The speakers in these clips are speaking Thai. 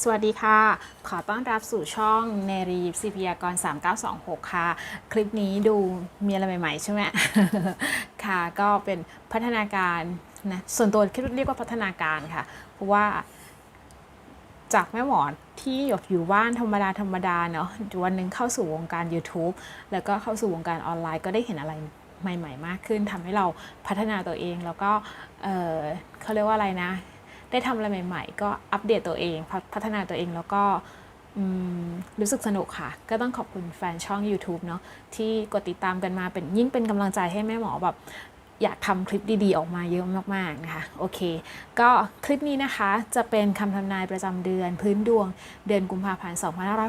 สวัสดีค่ะ ขอต้อนรับสู่ช่องเนรีซีพียากร 3926 ค่ะ คลิปนี้ดูมีอะไรใหม่ ๆ ใช่ไหม ค่ะ ก็เป็นพัฒนาการนะ ส่วนตัวคิดเรียกว่าพัฒนาการค่ะ เพราะว่าจากแม่หมอที่หยกอยู่บ้านธรรมดาธรรมดาเนาะวันหนึ่งเข้าสู่วงการ YouTube แล้วก็เข้าสู่วงการออนไลน์ก็ได้เห็นอะไรใหม่ ๆ มากขึ้นทำให้เราพัฒนาตัวเองแล้วก็เเขาเรียกว่าอะไรนะ ได้ทำอะไรใหม่ๆ ก็อัปเดตตัวเองพัฒพัฒนาตัวเองแล้วก็รู้สึกสนุกค่ะ ก็ต้องขอบคุณแฟนช่อง YouTube เนาะที่กดติดตามกันมาเป็นยิ่งเป็นกำลังใจให้แม่หมอแบบอยากทำคลิปดีๆ ออกมาเยอะมากๆนะคะ โอเค ก็คลิปนี้นะคะจะเป็นคำทำนายประจำเดือนพื้นดวงเดือนกุมภาพันธ์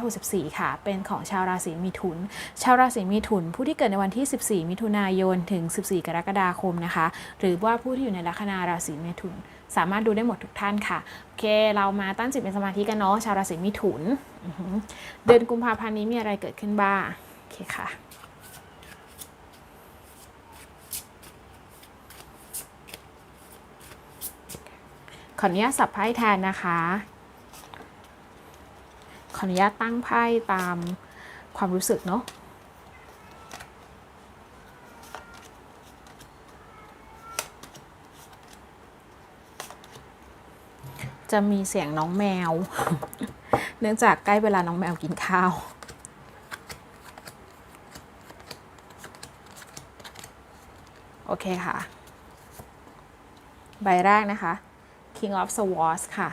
2564 ค่ะ เป็นของชาวราศีมิถุน ชาวราศีมิถุน ผู้ที่เกิดในวันที่ 14 มิถุนายนถึง 14 กรกฎาคมนะคะ หรือว่าผู้ที่อยู่ในลัคนาราศีมิถุน สามารถดูได้หมดทุกท่านค่ะ โอเค เรามาตั้งจิตเป็นสมาธิกันเนาะชาวราศีมิถุนอือหือเดือนกุมภาพันธ์นี้มีอะไรเกิดขึ้นบ้าง โอเคค่ะขออนุญาตสับไพ่แทนนะคะ ขออนุญาตตั้งไพ่ตามความรู้สึกเนาะ จะมีเสียงน้องแมว เนื่องจากใกล้เวลาน้องแมวกินข้าว โอเคค่ะ ใบแรกนะคะ King of Swords ค่ะ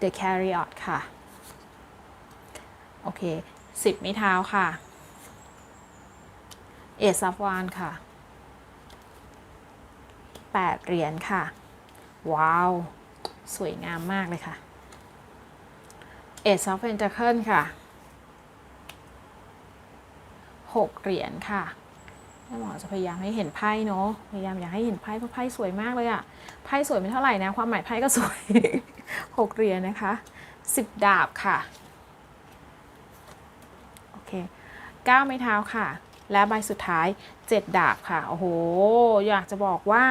The Chariot ค่ะ โอเคสิบไม้เท้าค่ะ เอซ of วานค่ะแปดเหรียญค่ะ ว้าว สวยงามมากเลยค่ะเอซ of Pentacle ค่ะหกเหรียญค่ะแม่หมอจะพยายามให้เห็นไพ่เนาะ พยายามอยากให้เห็นไพ่เพราะไพ่สวยมากเลยอะไพ่สวยไม่เท่าไหร่นะ ความหมายไพ่ก็สวยหกเหรียญนะคะสิบดาบค่ะ โอเคเก้าไม้เท้าค่ะ และใบสุดท้ายเจ็ดดาบค่ะ โอ้โห อยากจะบอกว่า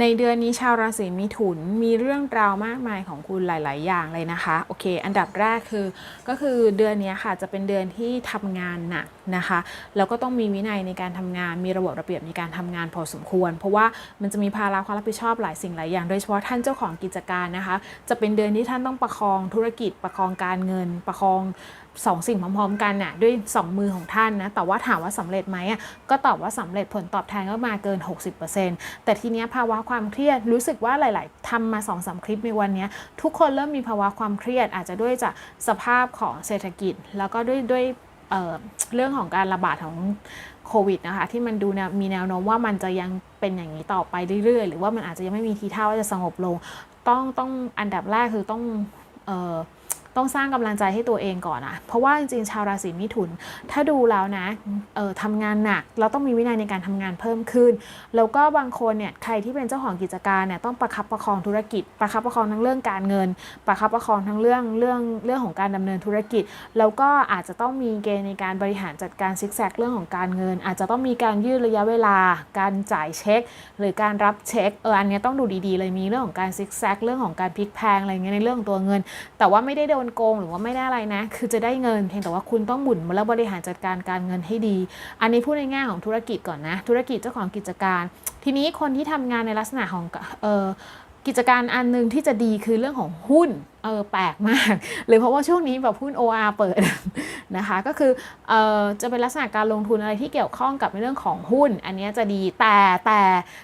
ในเดือนนี้ชาวราศีมิถุนมีเรื่องราวมากมายของคุณหลาย ๆ อย่างเลยนะคะโอเค อันดับแรกคือก็คือเดือนนี้ค่ะจะเป็นเดือนที่ทำงานหนักนะคะแล้วก็ต้องมีวินัยในการทำงาน มีระบบระเบียบในการทำงานพอสมควร เพราะว่ามันจะมีภาระความรับผิดชอบหลายสิ่งหลายอย่าง โดยเฉพาะท่านเจ้าของกิจการนะคะ จะเป็นเดือนที่ท่านต้องประคองธุรกิจประคองการเงิน ประคอง สองสิ่งพร้อมๆกันน่ะด้วยสองมือของท่านนะแต่ว่าถามว่าสำเร็จไหมอะก็ตอบว่าสำเร็จผลตอบแทนก็มาเกิน 60%แต่ทีเนี้ยภาวะความเครียดรู้สึกว่าหลาย ๆทำมา2อสคลิปในวันเนี้ยทุกคนเริ่มมีภาวะความเครียด อาจจะด้วยจากสภาพของเศรษฐกิจ แล้วก็ด้วยด้วยเเรื่องของการระบาดของโควิดนะคะที่มันดูแนวมีแนวโน้มว่ามันจะยังเป็นอย่างนี้ต่อไปเรื่อย ๆ หรือว่ามันอาจจะยังไม่มีทีท่าว่าจะสงบลง ต้องต้องอันดับแรกคือต้องเออ ต้องสร้างกำลังใจให้ตัวเองก่อนอะเพราะว่าจริงๆชาวราศีมิถุน ถ้าดูแล้วนะเออทำงานหนักเราต้องมีวินัยในการทำงานเพิ่มขึ้น แล้วก็บางคนเนี่ยใครที่เป็นเจ้าของกิจการเนี่ยต้องประคับประคองธุรกิจ ประคับประคองทั้งเรื่องการเงิน ประคับประคองทั้งเรื่องเรื่องเรื่องของการดำเนินธุรกิจ แล้วก็อาจจะต้องมีเกณฑ์ในการบริหารจัดการซิกแซกเรื่องของการเงิน อาจจะต้องมีการยืดระยะเวลา การจ่ายเช็ค หรือการรับเช็คเอออันเนี้ยต้องดูดีๆ เลยมีเรื่องของการซิกแซกเรื่องของการพลิกแพงอะไรเงี้ยในเรื่องของตัวเงิน แต่ว่าไม่ได้โดนโกงหรือว่าไม่ได้อะไรนะ คือจะได้เงิน เพียงแต่ว่าคุณต้องหมุนและบริหารจัดการการเงินให้ดี อันนี้พูดในแง่ของธุรกิจก่อนนะ ธุรกิจเจ้าของกิจการ ทีนี้คนที่ทำงานในลักษณะของเออ กิจการอันหนึงที่จะดีคือเรื่องของหุ้นเออแปลกมากเลยเพราะว่าช่วงนี้แบบหุ้น OR เปิดนะคะ ก็คือเออจะเป็นลักษณะการลงทุนอะไรที่เกี่ยวข้องกับในเรื่องของหุ้น อันนี้จะดีแต่แต่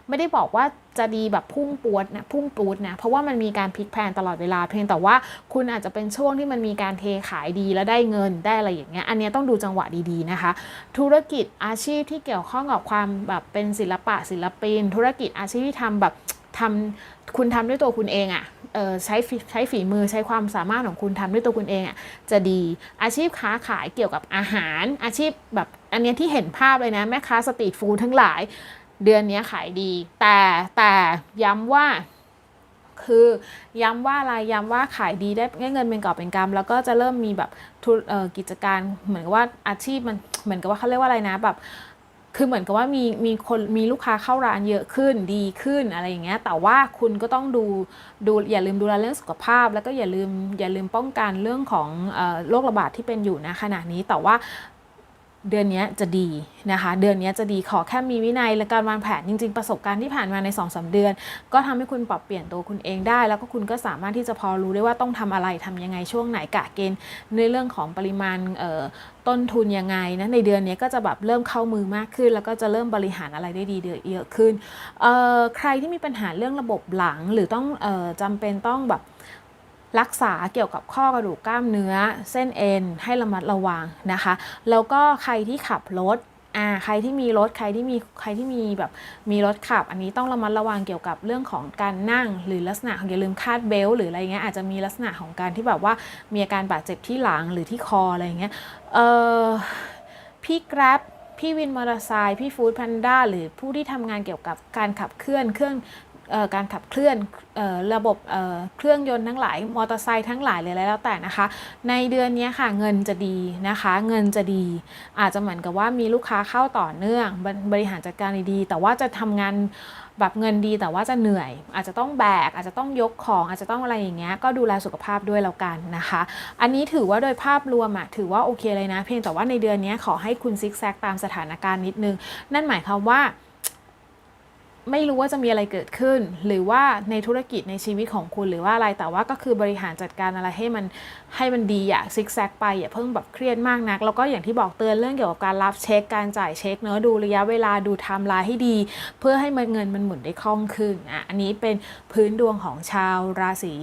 ไม่ได้บอกว่าจะดีแบบพุ่งปวดนะพุ่งปูดนะเพราะว่ามันมีการพลิกแพลงตลอดเวลาเพียงแต่ว่าคุณอาจจะเป็นช่วงที่มันมีการเทขายดีแล้วได้เงินได้อะไรอย่างเงี้ยอันนี้ต้องดูจังหวะดีๆนะคะ ธุรกิจอาชีพที่เกี่ยวข้องกับความแบบเป็นศิลปะศิลปิน ธุรกิจอาชีพที่ทำแบบ ทำคุณทำด้วยตัวคุณเองอะ่ะใช้ใช้ฝีมือใช้ความสามารถของคุณทำด้วยตัวคุณเองอะ่ะจะดีอาชีพค้าขายเกี่ยวกับอาหาร อาชีพแบบอันเนี้ยที่เห็นภาพเลยนะ แม่ค้าสตรีทฟู้ดทั้งหลาย เดือนนี้ขายดี แต่แต่ย้ำว่าคือย้ำว่าอะไรย้ำว่าขายดีได้เงินเป็นกอบเป็นกำแล้วก็จะเริ่มมีแบบกิจการเหมือนกับว่าอาชีพมันเหมือนกับว่าเขาเรียกว่าอะไรนะแบบ คือเหมือนกับว่ามีมีคนมีลูกค้าเข้าร้านเยอะขึ้นดีขึ้นอะไรอย่างเงี้ยแต่ว่าคุณก็ต้องดูดูอย่าลืมดูแลเรื่องสุขภาพ แล้วก็อย่าลืมอย่าลืมป้องกันเรื่องของอโรคระบาดที่เป็นอยู่นะขณะนี้แต่ว่า เดือนนี้จะดีนะคะ เดือนนี้จะดีขอแค่มีวินัยและการวางแผนจริง ๆ ประสบการณ์ที่ผ่านมาใน2อสเดือน ก็ทำให้คุณปรับเปลี่ยนตัวคุณเองได้ แล้วก็คุณก็สามารถที่จะพอรู้ได้ว่าต้องทำอะไรทำยังไงช่วงไหนกะเกณฑ์ในเรื่องของปริมาณต้นทุนยังไงนะในเดือนนี้ก็จะแบบเริ่มเข้ามือมากขึ้น แล้วก็จะเริ่มบริหารอะไรได้ดีเยอะขึ้นใครที่มีปัญหาเรื่องระบบหลังหรือต้องออจำเป็นต้องแบบ รักษาเกี่ยวกับข้อกระดูกกล้ามเนื้อ เส้นเอ็นให้ระมัดระวังนะคะ แล้วก็ใครที่ขับรถอ่าใครที่มีรถใครที่มีใครที่มีแบบมีรถขับ อันนี้ต้องระมัดระวังเกี่ยวกับเรื่องของการนั่ง หรือลักษณะอย่าลืมคาดเบลต์หรืออะไรเงี้ยอาจจะมีลักษณะของการที่แบบว่ามีอาการบาดเจ็บที่หลังหรือที่คออะไรเงี้ยเออพี่แกร็บพี่วินมอเตอร์ไซค์พี่ฟู้ดแพนด้าหรือผู้ที่ทำงานเกี่ยวกับการขับเคลื่อนเครื่อง การขับเคลื่อนออระบบเเครื่องยนต์ทั้งหลายมอเตอร์ไซค์ทั้งหลายเลยแล้วแต่นะคะ ในเดือนนี้ค่ะเงินจะดีนะคะ เงินจะดี อาจจะเหมือนกับว่ามีลูกค้าเข้าต่อเนื่องบบริหารจัดการดีๆแต่ว่าจะทำงานแบบเงินดีแต่ว่าจะเหนื่อย อาจจะต้องแบก อาจจะต้องยกของ อาจจะต้องอะไรอย่างเงี้ยก็ดูแลสุขภาพด้วยแล้วกันนะคะ อันนี้ถือว่าโดยภาพรวมอะถือว่าโอเคเลยนะ เพียงแต่ว่าในเดือนนี้ขอให้คุณซิกแซกตามสถานการณ์นิดนึง นั่นหมายความว่า ไม่รู้ว่าจะมีอะไรเกิดขึ้น หรือว่าในธุรกิจในชีวิตของคุณหรือว่าอะไรแต่ว่าก็คือบริหารจัดการอะไรให้มันให้มันดีอย่าซิกแซกไปอย่าเพิ่งแบบเครียดมากนัก แล้วก็อย่างที่บอกเตือนเรื่องเกี่ยวกับการรับเช็คการจ่ายเช็คเนอะดูระยะเวลาดูไทม์ไลน์ให้ดี เพื่อให้เงินมันหมุนได้คล่องขึ้นอะอันนี้เป็นพื้นดวงของชาวราศี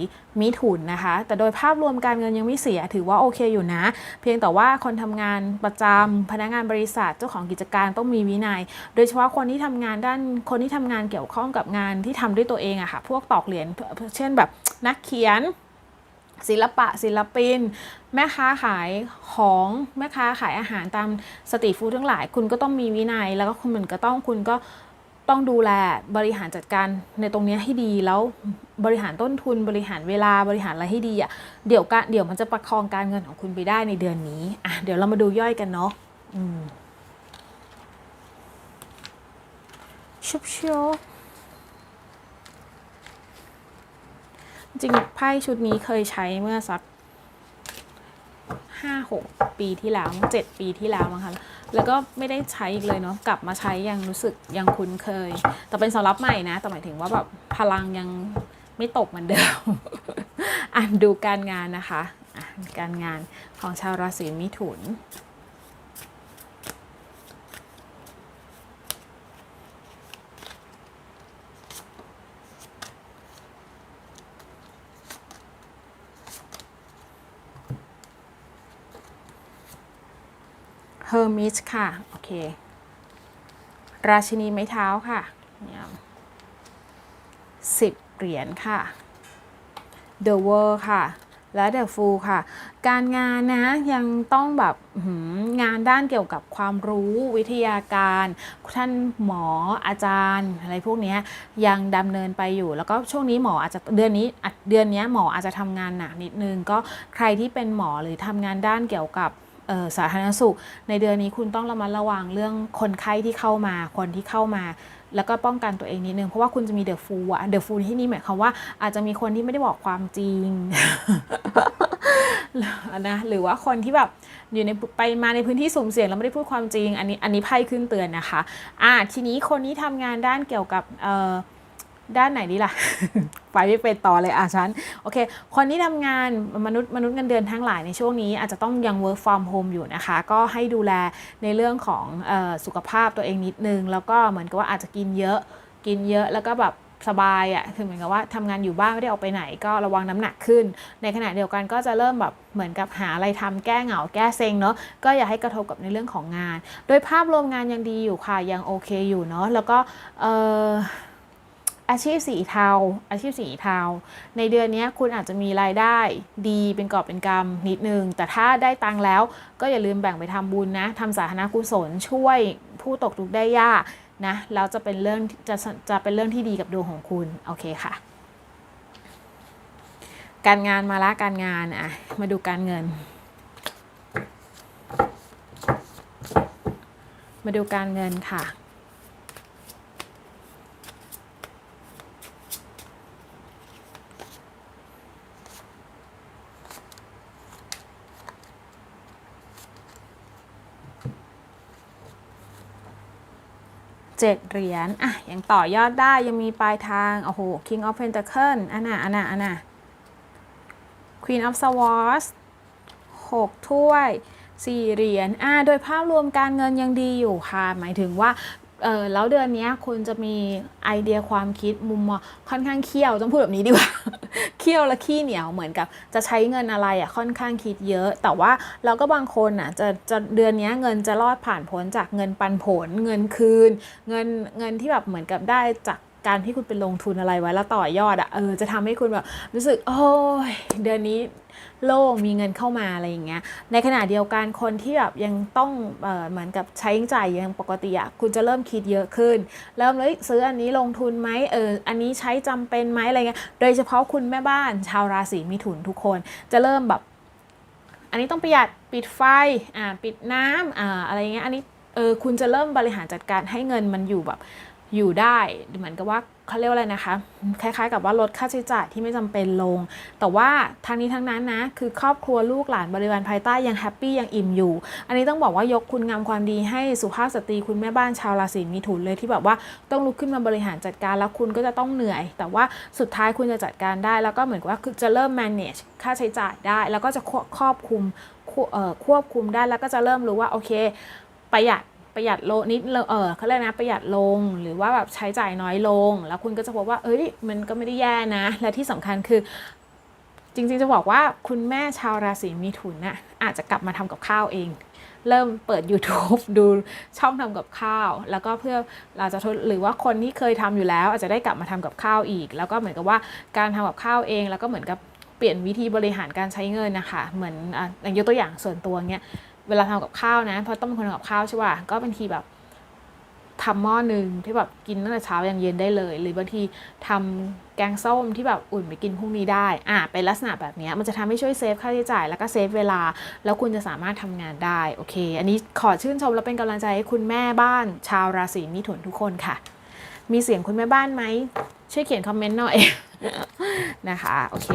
มิถุนนะคะ แต่โดยภาพรวมการเงินยังไม่เสีย ถือว่าโอเคอยู่นะ เพียงแต่ว่าคนทำงานประจำพนักงานบริษัทเจ้าของกิจการต้องมีวินัย โดยเฉพาะคนที่ทำงานด้านคนที่ทำงานเกี่ยวข้องกับงานที่ทำด้วยตัวเองอะค่ะพวกตอกเหรียญเช่นแบบนักเขียนศิลปะศิลปิน แม่ค้าขายของแม่ค้าขายอาหารตามสตรีทฟู้ดทั้งหลาย คุณก็ต้องมีวินัย แล้วก็คุณเหมือนก็ต้องคุณก็ ต้องดูแลบริหารจัดการในตรงนี้ให้ดีแล้วบริหารต้นทุนบริหารเวลาบริหารอะไรให้ดีอะเดี๋ยวการเดี๋ยวมันจะประคองการเงินของคุณไปได้ในเดือนนี้อะเดี๋ยวเรามาดูย่อยกันเนาะชุบชุบจริงไพ่ชุดนี้เคยใช้เมื่อสักห้าหก ปีที่แล้วเจ็ดปีที่แล้วมั้งคะแล้วก็ไม่ได้ใช้อีกเลยเนาะกลับมาใช้ยังรู้สึกยังคุ้นเคย แต่เป็นสำหรับใหม่นะ แต่หมายถึงว่าแบบพลังยังไม่ตกเหมือนเดิมอะดูการงานนะคะ การงานของชาวราศีมิถุน เฮอร์มิสค่ะ โอเค ราชินีไม้เท้าค่ะเนี่ยสิบเหรียญค่ะ The World ค่ะ และ The Fool ค่ะ การงานนะยังต้องแบบงานด้านเกี่ยวกับความรู้วิทยาการ ท่านหมออาจารย์อะไรพวกนี้ยังดำเนินไปอยู่ แล้วก็ช่วงนี้หมออาจจะเดือนนี้เดือนเนี้ยหมออาจจะทำงานหนักนิดนึง ก็ใครที่เป็นหมอหรือทำงานด้านเกี่ยวกับ สาธารณสุข ในเดือนนี้คุณต้องระมัดระวังเรื่องคนไข้ที่เข้ามาคนที่เข้ามา แล้วก็ป้องกันตัวเองนิดนึง เพราะว่าคุณจะมีเดอะฟูอะเดอะฟูที่นี่หมายความว่าอาจจะมีคนที่ไม่ได้บอกความจริงนะหรือว่าคนที่แบบอยู่ในไปมาในพื้นที่สุ่มเสี่ยงแล้วไม่ได้พูดความจริง อันนี้อันนี้ไพ่ขึ้นเตือนนะคะ อ่าทีนี้คนที่ทำงานด้านเกี่ยวกับเอ่อ ด้านไหนดีล่ะ ไปไม่เป็นต่อเลยอะฉัน โอเค คนที่ทำงานมนุษย์มนุษย์เงินเดือนทั้งหลายในช่วงนี้อาจจะต้องยัง work from home อยู่นะคะ ก็ให้ดูแลในเรื่องของออสุขภาพตัวเองนิดนึง แล้วก็เหมือนกับว่าอาจจะกินเยอะกินเยอะแล้วก็แบบสบายอะ่ะคือเหมือนกับว่าทำงานอยู่บ้านไม่ได้ออกไปไหนก็ระวังน้ำหนักขึ้น ในขณะเดียวกันก็จะเริ่มแบบเหมือนกับหาอะไรทำแก้เหงาแก้เซ็งเนาะก็อย่าให้กระทบกับในเรื่องของงาน โดยภาพรวมงานยังดีอยู่ค่ะยังโอเคอยู่เนาะแล้วก็เออ อาชีพสีเทา อาชีพสีเทา ในเดือนนี้คุณอาจจะมีรายได้ดีเป็นกอบเป็นกำนิดนึง แต่ถ้าได้ตังค์แล้วก็อย่าลืมแบ่งไปทำบุญนะทำสาธารณกุศลช่วยผู้ตกทุกข์ได้ยากนะแล้วจะเป็นเรื่องจะจะเป็นเรื่องที่ดีกับดวงของคุณโอเคค่ะ การงานมาละการงานอะมาดูการเงิน มาดูการเงินค่ะ เจ็ดเหรียญอะยังต่อยอดได้ยังมีปลายทาง โอ้โห King of Pentacle อันน่ะอันน่ะอันน่ะ Queen of Swords หกถ้วยสี่เหรียญอ่าโดยภาพรวมการเงินยังดีอยู่ค่ะ หมายถึงว่า เออแล้วเดือนนี้คุณจะมีไอเดียความคิดมุมมองค่อนข้างเคี่ยวต้องพูดแบบนี้ดีกว่า เคี่ยวและขี้เหนียวเหมือนกับจะใช้เงินอะไรอะค่อนข้างคิดเยอะ แต่ว่าเราก็บางคนอะจะจะเดือนนี้เงินจะรอดผ่านพ้นจากเงินปันผล เงินคืน เงินเงินที่แบบเหมือนกับได้จาก การที่คุณไปลงทุนอะไรไว้แล้วต่อยอดอะเออจะทำให้คุณแบบรู้สึกโอ้ยเดือนนี้โล่งมีเงินเข้ามาอะไรอย่างเงี้ย ในขณะเดียวกันคนที่แบบยังต้องเออเหมือนกับใช้จ่ายยังปกติอะคุณจะเริ่มคิดเยอะขึ้น เริ่มเลยซื้ออันนี้ลงทุนไหมเอออันนี้ใช้จำเป็นไหมอะไรเงี้ยโดยเฉพาะคุณแม่บ้านชาวราศีมิถุนทุกคนจะเริ่มแบบ อันนี้ต้องประหยัดปิดไฟอ่าปิดน้ำอ่าอะไรเงี้ยอันนี้เออคุณจะเริ่มบริหารจัดการให้เงินมันอยู่แบบ อยู่ได้เหมือนกับว่าเขาเรียกว่าอะไรนะคะ คล้ายๆ กับว่าลดค่าใช้จ่ายที่ไม่จำเป็นลง แต่ว่าทางนี้ทั้งนั้นนะคือครอบครัวลูกหลานบริวารภายใต้ยังแฮปปี้ยังอิ่มอยู่ อันนี้ต้องบอกว่ายกคุณงามความดีให้สุภาพสตรีคุณแม่บ้านชาวราศีมิถุนเลยที่แบบว่าต้องลุกขึ้นมาบริหารจัดการแล้วคุณก็จะต้องเหนื่อย แต่ว่าสุดท้ายคุณจะจัดการได้ แล้วก็เหมือนกับว่าคือจะเริ่ม manage ค่าใช้จ่ายได้ แล้วก็จะควครอบคุมควบคุมได้แล้วก็จะเริ่มรู้ว่าโอเค ประหยัด ประหยัดโลนิดเออเขาเรียกนะประหยัดลงหรือว่าแบบใช้จ่ายน้อยลง แล้วคุณก็จะพบว่า เอ้ย มันก็ไม่ได้แย่นะ และที่สำคัญคือ จริงๆจะบอกว่าคุณแม่ชาวราศีมีถุนน่ะอาจจะกลับมาทำกับข้าวเอง เริ่มเปิด YouTube ดูช่องทำกับข้าว แล้วก็เพื่อเราจะทดหรือว่าคนที่เคยทำอยู่แล้ว อาจจะได้กลับมาทำกับข้าวอีก แล้วก็เหมือนกับว่าการทำกับข้าวเอง แล้วก็เหมือนกับเปลี่ยนวิธีบริหารการใช้เงินนะคะ เหมือนอะอย่างยกตัวอย่างส่วนตัวเนี้ย เวลาทำกับข้าวนะเพราะต้องเป็นคนทำกับข้าวใช่ป่ะก็บางทีแบบทำหม้อหนึ่งที่แบบกินตั้งแต่เช้ายันเย็นได้เลย หรือบางทีทำแกงส้มที่แบบอุ่นไปกินพรุ่งนี้ได้อะเป็นลักษณะแบบนี้มันจะทำให้ช่วยเซฟค่าใช้จ่าย แล้วก็เซฟเวลา แล้วคุณจะสามารถทำงานได้โอเค อันนี้ขอชื่นชมและเป็นกำลังใจให้คุณแม่บ้าน ชาวราศีมิถุนทุกคนค่ะ มีเสียงคุณแม่บ้านไหมช่วยเขียนคอมเมนต์หน่อยนะคะโอเค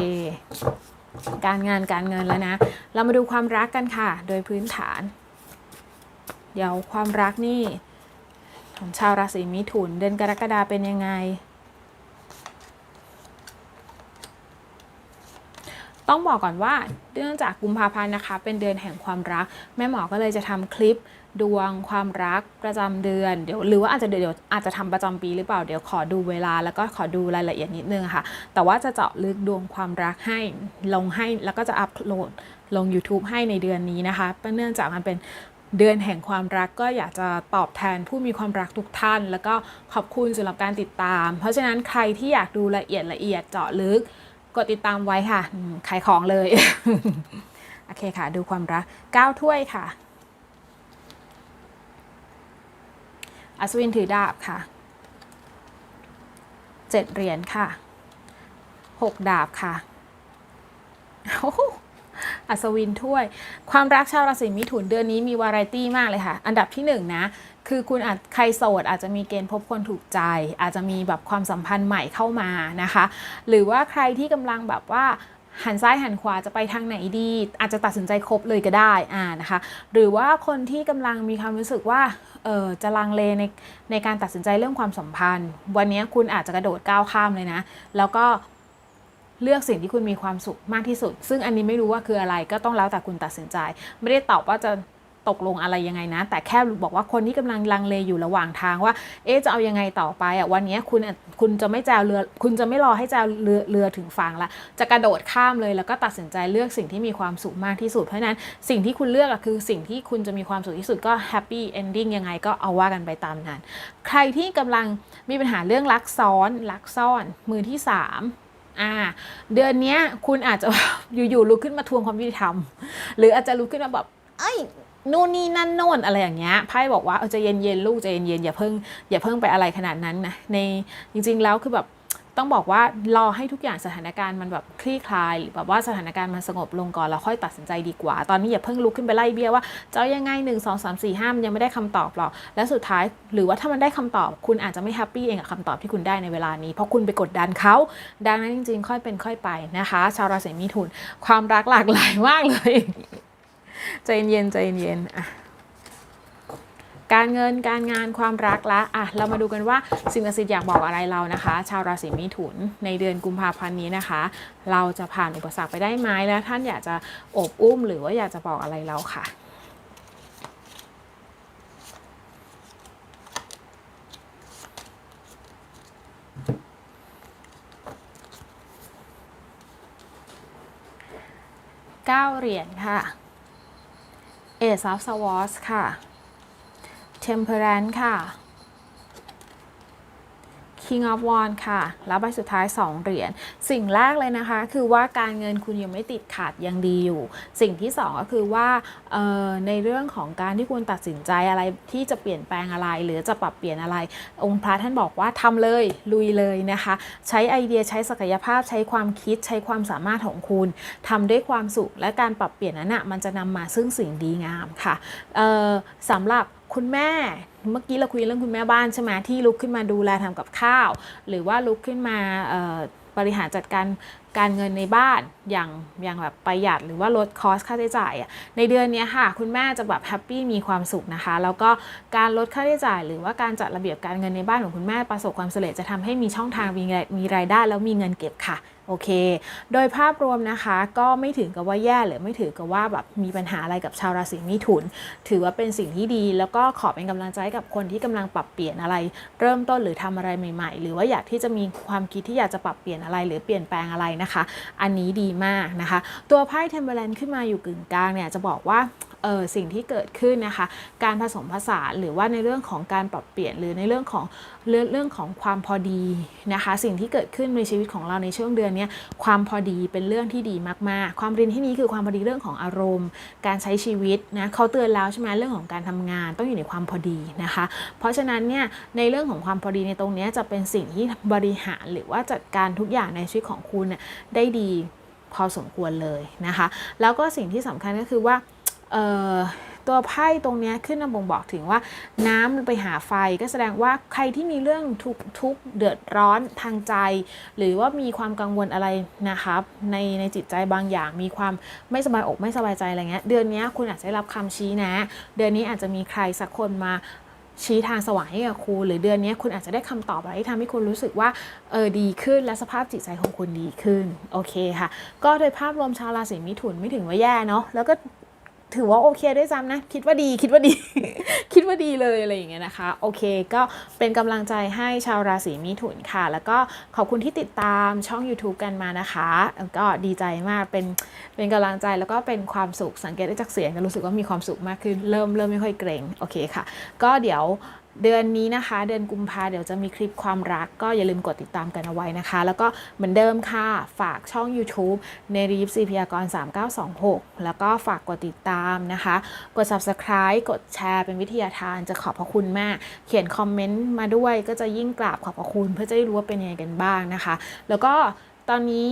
การงานการเงินแล้วนะ เรามาดูความรักกันค่ะ โดยพื้นฐาน เดี๋ยวความรักนี่ ของชาวราศีมิถุนเดือนกรกฎาเป็นยังไง ต้องบอกก่อนว่าเนื่องจากกุมภาพันธ์นะคะ เป็นเดือนแห่งความรัก แม่หมอก็เลยจะทำคลิป ดวงความรักประจำเดือนเดี๋ยวหรือว่าอาจจะเดี๋ยวอาจจะทำประจำปีหรือเปล่าเดี๋ยวขอดูเวลาแล้วก็ขอดูรายละเอียดนิดนึงค่ะ แต่ว่าจะเจาะลึกดวงความรักให้ลงให้แล้วก็จะอัพโหลดลง YouTube ให้ในเดือนนี้นะคะเนื่องจากมันเป็นเดือนแห่งความรักก็อยากจะตอบแทนผู้มีความรักทุกท่าน แล้วก็ขอบคุณสำหรับการติดตาม เพราะฉะนั้นใครที่อยากดูละเอียดละเอียดเจาะลึกกดติดตามไว้ค่ะขายของเลย โอเคค่ะ ดูความรัก 9 ถ้วยค่ะ อัศวินถือดาบค่ะเจ็ดเหรียญค่ะหกดาบค่ะอัศวินถ้วย ความรักชาวราศีมิถุนเดือนนี้มีวาไรตี้มากเลยค่ะ อันดับที่หนึ่งนะ คือคุณอาจใครโสดอาจจะมีเกณฑ์พบคนถูกใจ อาจจะมีแบบความสัมพันธ์ใหม่เข้ามานะคะ หรือว่าใครที่กำลังแบบว่า หันซ้ายหันขวาจะไปทางไหนดี อาจจะตัดสินใจครบเลยก็ได้อ่านะคะ หรือว่าคนที่กำลังมีความรู้สึกว่าเออจะลังเลในในการตัดสินใจเรื่องความสัมพันธ์ วันนี้คุณอาจจะกระโดดก้าวข้ามเลยนะ แล้วก็เลือกสิ่งที่คุณมีความสุขมากที่สุด ซึ่งอันนี้ไม่รู้ว่าคืออะไรก็ต้องแล้วแต่คุณตัดสินใจ ไม่ได้ตอบว่าจะ ตกลงอะไรยังไงนะ แต่แค่บอกว่าคนที่กำลังลังเลอยู่ระหว่างทางว่า เอ๊จะเอายังไงต่อไปอะวันนี้คุณคุณจะไม่แจวเรือ คุณจะไม่รอให้แจวเรือเรือถึงฝั่งละจะกระโดดข้ามเลยแล้วก็ตัดสินใจเลือกสิ่งที่มีความสุขมากที่สุด เพราะนั้นสิ่งที่คุณเลือกอะคือสิ่งที่คุณจะมีความสุขที่สุดก็แฮปปี้เอนดิ้งยังไงก็เอาว่ากันไปตามนั้น ใครที่กำลังมีปัญหาเรื่องรักซ้อนรักซ่อนมือที่สามอ่าเดือนนี้คุณอาจจะอยู่ๆลุกขึ้นมาทวงความยุติธรรม หรืออาจจะลุกขึ้นมาแบบเอ้ย นู่นนี่นั่นโน่นอะไรอย่างเงี้ยไพ่บอกว่าเออจะเย็นๆลูกจะเย็นๆอย่าเพิ่งอย่าเพิ่งไปอะไรขนาดนั้นนะในจริง ๆ แล้วคือแบบต้องบอกว่ารอให้ทุกอย่างสถานการณ์มันแบบคลี่คลายหรือแบบว่าสถานการณ์มันสงบลงก่อนแล้วค่อยตัดสินใจดีกว่า ตอนนี้อย่าเพิ่งลุกขึ้นไปไล่เบี้ยว่าจะเอายังไง1 2 3 4 5มันยังไม่ได้คำตอบหรอกและสุดท้ายหรือว่าถ้ามันได้คำตอบ คุณอาจจะไม่แฮปปี้เองกับคำตอบที่คุณได้ในเวลานี้ เพราะคุณไปกดดันเขาดังนั้นจริง ๆ ค่อยเป็นค่อยไปนะคะ ชาวราศีมิถุนความรักหลากหลายมากเลย ใจเย็นใจเย็นอะการเงินการงานความรักละอะเรามาดูกันว่าสิ่งศักดิ์สิทธิ์อยากบอกอะไรเรานะคะ ชาวราศีมิถุนในเดือนกุมภาพันธ์นี้นะคะ เราจะผ่านอุปสรรคไปได้ไหมแล้วท่านอยากจะอบอุ้มหรือว่าอยากจะบอกอะไรเราค่ะเก้าเหรียญค่ะ Ace of Swords ค่ะ Temperance ค่ะ King of Wands ค่ะ แล้วใบสุดท้าย 2 เหรียญ สิ่งแรกเลยนะคะ คือว่าการเงินคุณยังไม่ติดขัดยังดีอยู่ สิ่งที่ 2 ก็คือว่าในเรื่องของการที่คุณตัดสินใจอะไรที่จะเปลี่ยนแปลงอะไร หรือจะปรับเปลี่ยนอะไร องค์พระท่านบอกว่าทำเลยลุยเลยนะคะ ใช้ไอเดียใช้ศักยภาพใช้ความคิดใช้ความสามารถของคุณทำด้วยความสุขและการปรับเปลี่ยนนั้นนะมันจะนำมาซึ่งสิ่งดีงามค่ะสำหรับ คุณแม่เมื่อกี้เราคุยเรื่องคุณแม่บ้านใช่ไหมที่ลุกขึ้นมาดูแลทำกับข้าว หรือว่าลุกขึ้นมาบริหารจัดการการเงินในบ้านอย่างอย่างแบบประหยัดหรือว่าลดคอสค่าใช้จ่ายอะในเดือนนี้ค่ะ คุณแม่จะแบบแฮปปี้มีความสุขนะคะ แล้วก็การลดค่าใช้จ่าย หรือว่าการจัดระเบียบการเงินในบ้านของคุณแม่ประสบความสำเร็จจะทำให้มีช่องทางมีมีรายได้ แล้วมีเงินเก็บค่ะโอเค โดยภาพรวมนะคะก็ไม่ถึงกับว่าแย่หรือไม่ถือกับว่าแบบมีปัญหาอะไรกับชาวราศีมิถุน ถือว่าเป็นสิ่งที่ดี แล้วก็ขอเป็นกำลังใจกับคนที่กำลังปรับเปลี่ยนอะไร เริ่มต้นหรือทำอะไรใหม่ ๆ หรือว่าอยากที่จะมีความคิดที่อยากจะปรับเปลี่ยนอะไร หรือเปลี่ยนแปลงอะไรนะคะ อันนี้ดีมากนะคะ ตัวไพ่เทมเบอร์แลนขึ้นมาอยู่กึ่งกลางเนี่ยจะบอกว่าเออสิ่งที่เกิดขึ้นนะคะ การผสมผสานหรือว่าในเรื่องของการปรับเปลี่ยนหรือในเรื่องของเรื่องเรื่องของความพอดีนะคะ สิ่งที่เกิดขึ้นในชีวิตของเราในช่วงเดือนนี้ความพอดีเป็นเรื่องที่ดีมากๆ ความรินที่นี้คือความพอดีเรื่องของอารมณ์ การใช้ชีวิตนะเขาเตือนแล้วใช่ไหมเรื่องของการทำงานต้องอยู่ในความพอดีนะคะ เพราะฉะนั้นเนี่ยในเรื่องของความพอดีในตรงนี้จะเป็นสิ่งที่บริหารหรือว่าจัดการทุกอย่างในชีวิตของคุณเนี่ยได้ดี พอสมควรเลยนะคะ แล้วก็สิ่งที่สำคัญก็คือว่าตัวไพ่ตรงนี้ขึ้นนำบ่งบอกถึงว่า น้ำมันไปหาไฟก็แสดงว่าใครที่มีเรื่องทุกทุกเดือดร้อนทางใจ หรือว่ามีความกังวลอะไรนะครับ ในในจิตใจบางอย่าง มีความไม่สบายอกไม่สบายใจอะไรเงี้ยเดือนนี้คุณอาจจะได้รับคำชี้นะ เดือนนี้อาจจะมีใครสักคนมา ชี้ทางสว่างให้กับคุณหรือเดือนนี้คุณอาจจะได้คำตอบอะไรที่ทำให้คุณรู้สึกว่าเออดีขึ้นและสภาพจิตใจของคุณดีขึ้นโอเคค่ะ ก็โดยภาพรวมชาวราศีมิถุนไม่ถึงว่าแย่เนาะแล้วก็ ถือว่าโอเคด้วยซ้ำนะ คิดว่าดีคิดว่าดี คิดว่าดีเลยอะไรอย่างเงี้ยนะคะ โอเคก็เป็นกำลังใจให้ชาวราศีมิถุนค่ะ แล้วก็ขอบคุณที่ติดตามช่อง YouTube กันมานะคะก็ดีใจมากเป็นเป็นกำลังใจแล้วก็เป็นความสุขสังเกตได้จากเสียงก็รู้สึกว่ามีความสุขมากขึ้นเริ่มเริ่มไม่ค่อยเกรงโอเคค่ะ ก็เดี๋ยว เดือนนี้นะคะ เดือนกุมภาเดี๋ยวจะมีคลิปความรักก็อย่าลืมกดติดตามกันเอาไว้นะคะ แล้วก็เหมือนเดิมค่ะ ฝากช่อง YouTube ในรีฟซีพียากร 3926 แล้วก็ฝากกดติดตามนะคะ กด Subscribe กดแชร์เป็นวิทยาทานจะขอบพระคุณมาก เขียนคอมเมนต์มาด้วยก็จะยิ่งกราบขอบพระคุณ เพื่อจะได้รู้ว่าเป็นยังไงกันบ้างนะคะ แล้วก็ตอนนี้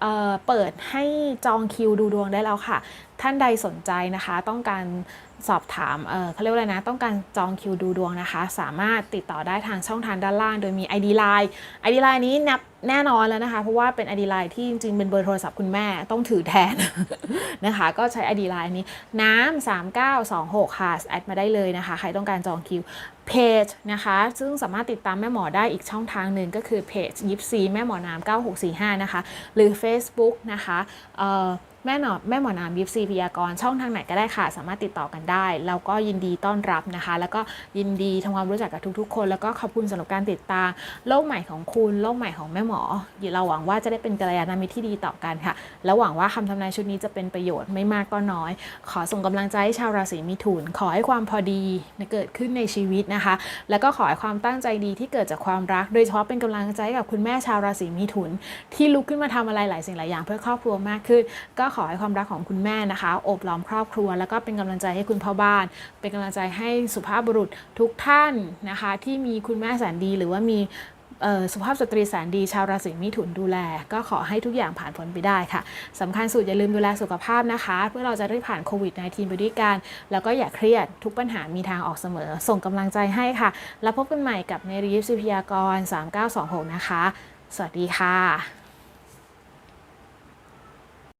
เเปิดให้จองคิวดูดวงได้แล้วค่ะ ท่านใดสนใจนะคะ ต้องการ สอบถามเเขาเรียกว่าอะไรนะ ต้องการจองคิวดูดวงนะคะ สามารถติดต่อได้ทางช่องทางด้านล่าง โดยมี ID Line ID Line นี้นับแน่นอนแล้วนะคะ เพราะว่าเป็น ID Line ที่จริงๆเป็นเบอร์โทรศัพท์คุณแม่ต้องถือแทนนะคะ ก็ใช้ ID Line นี้น้ำ3926 ค่ะ แอดมาได้เลยนะคะ ใครต้องการจองคิวเพจนะคะ ซึ่งสามารถติดตามแม่หมอได้อีกช่องทางหนึ่งก็คือเพจยิปซีแม่หมอน้ำ9645 นะคะ หรือ Facebook นะคะ แม่หนอแม่หมอนามยิปซีพยากรช่องทางไหนก็ได้ค่ะ สามารถติดต่อกันได้ แล้วก็ยินดีต้อนรับนะคะ แล้วก็ยินดีทำความรู้จักกับทุก ๆ คน แล้วก็ขอบคุณสำหรับการติดตามโลกใหม่ของคุณโลกใหม่ของแม่หมอเราหวังว่าจะได้เป็นกัลยาณมิตรที่ดีต่อกันค่ะ แล้วหวังว่าคำทำนายชุดนี้จะเป็นประโยชน์ไม่มากก็น้อย ขอส่งกำลังใจให้ชาวราศีมิถุนขอให้ความพอดีเกิดขึ้นในชีวิตนะคะ แล้วก็ขอให้ความตั้งใจดีที่เกิดจากความรัก โดยเฉพาะเป็นกำลังใจกับคุณแม่ชาวราศีมิถุน ที่ลุกขึ้นมาทำอะไรหลายสิ่งหลายอย่างเพื่อครอบครัวมากขึ้น ก็ขอให้ความรักของคุณแม่นะคะโอบล้อมครอบครัว แล้วก็เป็นกำลังใจให้คุณพ่อบ้าน เป็นกำลังใจให้สุภาพบุรุษทุกท่านนะคะ ที่มีคุณแม่แสนดี หรือว่ามีสุภาพสตรีแสนดีชาวราศีมิถุนดูแล ก็ขอให้ทุกอย่างผ่านพ้นไปได้ค่ะสำคัญสุดอย่าลืมดูแลสุขภาพนะคะ เพื่อเราจะได้ผ่านโควิด -19 ไปด้วยกัน แล้วก็อย่าเครียดทุกปัญหามีทางออกเสมอ ส่งกำลังใจให้ค่ะ แล้วพบกันใหม่กับในรีฟสิพยากร 3926 นะคะ สวัสดีค่ะ